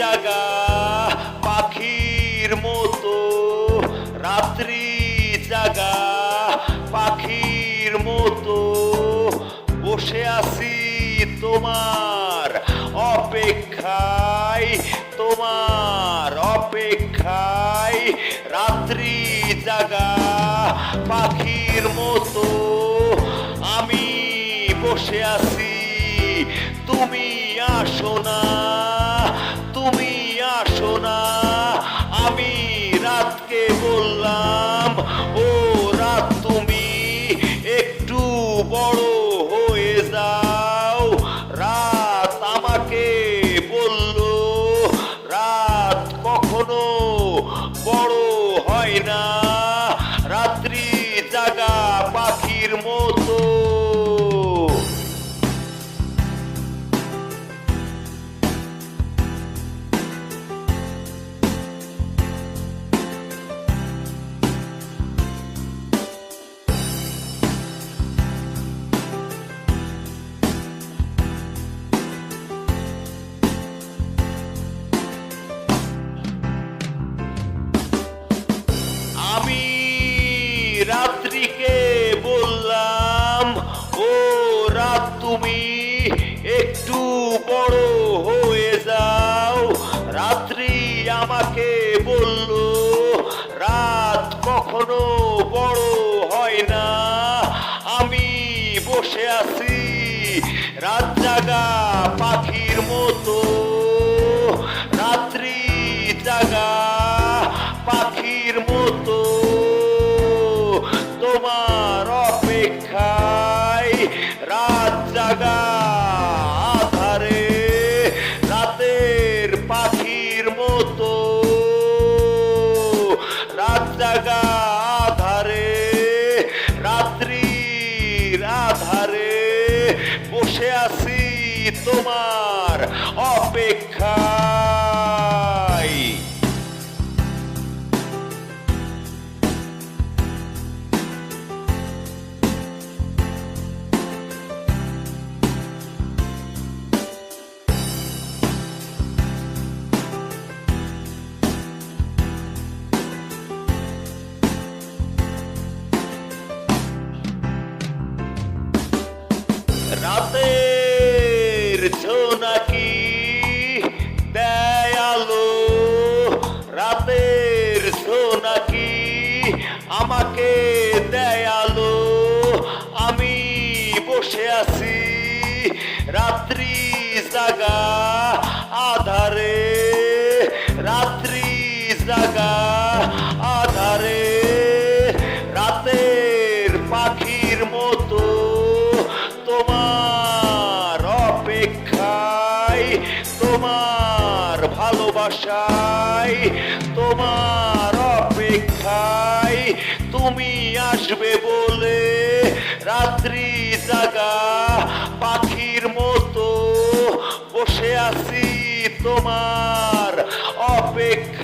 জাগা পাখির মতো, রাত্রি জাগা পাখির মতো। বসে আছি তোমার অপেক্ষায় তোমার অপেক্ষায়। রাত্রি জাগা পাখির মতো, আমি বসে আছি, তুমি আসো না। তুমি আসো না। আমি রাতকে বললাম রাত্রিকে বললাম, ও রাত তুমি একটু বড় হয়ে যাও। রাত্রি আমাকে বলল, রাত কখনো বড় হয় না। আমি বসে আছি রাত জাগা পাখির মতো। রাত্রি জাগা পাখির মতো। তোমার অপেক্ষায়। রাতের জোনাকি আমাকে দেয় আলো আমি বসে আছি। রাত্রি জাগা আধারে, রাত্রি জাগা আধারে। রাতের পাখির মতো তোমার অপেক্ষায়, তোমার ভালোবাসায়, তোমার তুমি আসবে বলে রাত্রি জাগা পাখির মতো বসে আছি তোমার অপেক্ষায়